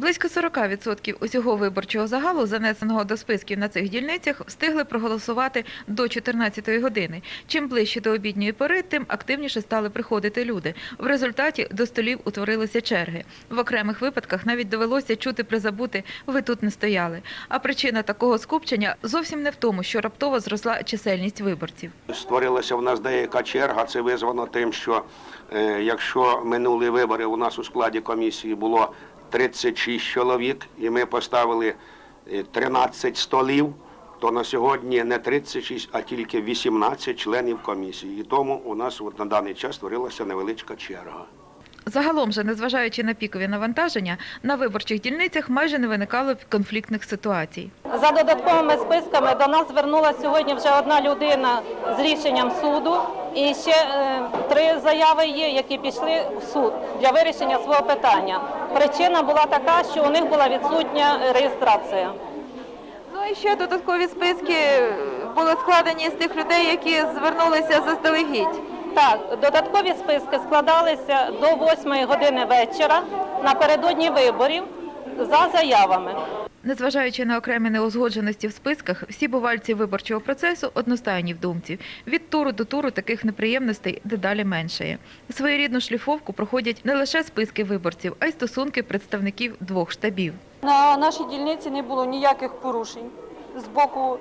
Близько 40% усього виборчого загалу, занесеного до списків на цих дільницях, встигли проголосувати до 14-ї години. Чим ближче до обідньої пори, тим активніше стали приходити люди. В результаті до столів утворилися черги. В окремих випадках навіть довелося чути призабути «ви тут не стояли». А причина такого скупчення зовсім не в тому, що раптово зросла чисельність виборців. Створилася в нас деяка черга. Це визвано тим, що е, якщо минулі вибори у нас у складі комісії було 36 чоловік, і ми поставили е, 13 столів, то на сьогодні не 36, а тільки 18 членів комісії. І тому у нас от на даний час створилася невеличка черга. Загалом же, незважаючи на пікові навантаження, на виборчих дільницях майже не виникало конфліктних ситуацій. За додатковими списками до нас звернулася сьогодні вже одна людина з рішенням суду, і ще е, три заяви є, які пішли в суд для вирішення свого питання. Причина була така, що у них була відсутня реєстрація. Ну і ще додаткові списки були складені з тих людей, які звернулися заздалегідь. Так, додаткові списки складалися до 8 години вечора напередодні виборів за заявами. Незважаючи на окремі неузгодженості в списках, всі бувальці виборчого процесу одностайні в думці. Від туру до туру таких неприємностей дедалі меншає. Своєрідну шліфовку проходять не лише списки виборців, а й стосунки представників двох штабів. На нашій дільниці не було ніяких порушень з боку,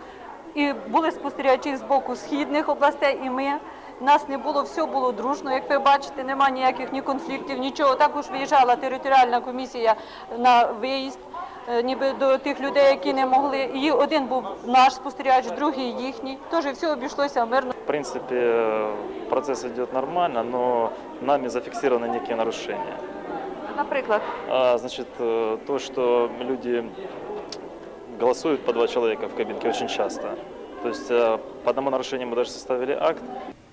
і були спостерігачі з боку східних областей, і ми Нас не було, все було дружно. Як ви бачите, немає ніяких ні конфліктів, нічого. Також виїжджала територіальна комісія на виїзд, е, ніби до тих людей, які не могли. І один був наш спостерігач, другий їхній. Тож все обійшлося мирно. В принципе, э, процесс идет нормально, но нами зафиксированы некие нарушения. Наприклад, А, Значит, э, то, что люди голосуют по два человека в кабинке очень часто. То есть э, по одному нарушению мы даже составили акт,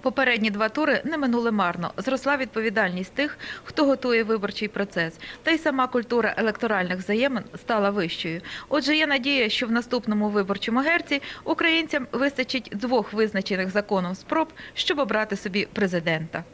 Попередні два тури не минули марно. Зросла відповідальність тих, хто готує виборчий процес. Та й сама культура електоральних взаємин стала вищою. Отже, є надія, що в наступному виборчому герці українцям вистачить двох визначених законом спроб, щоб обрати собі президента.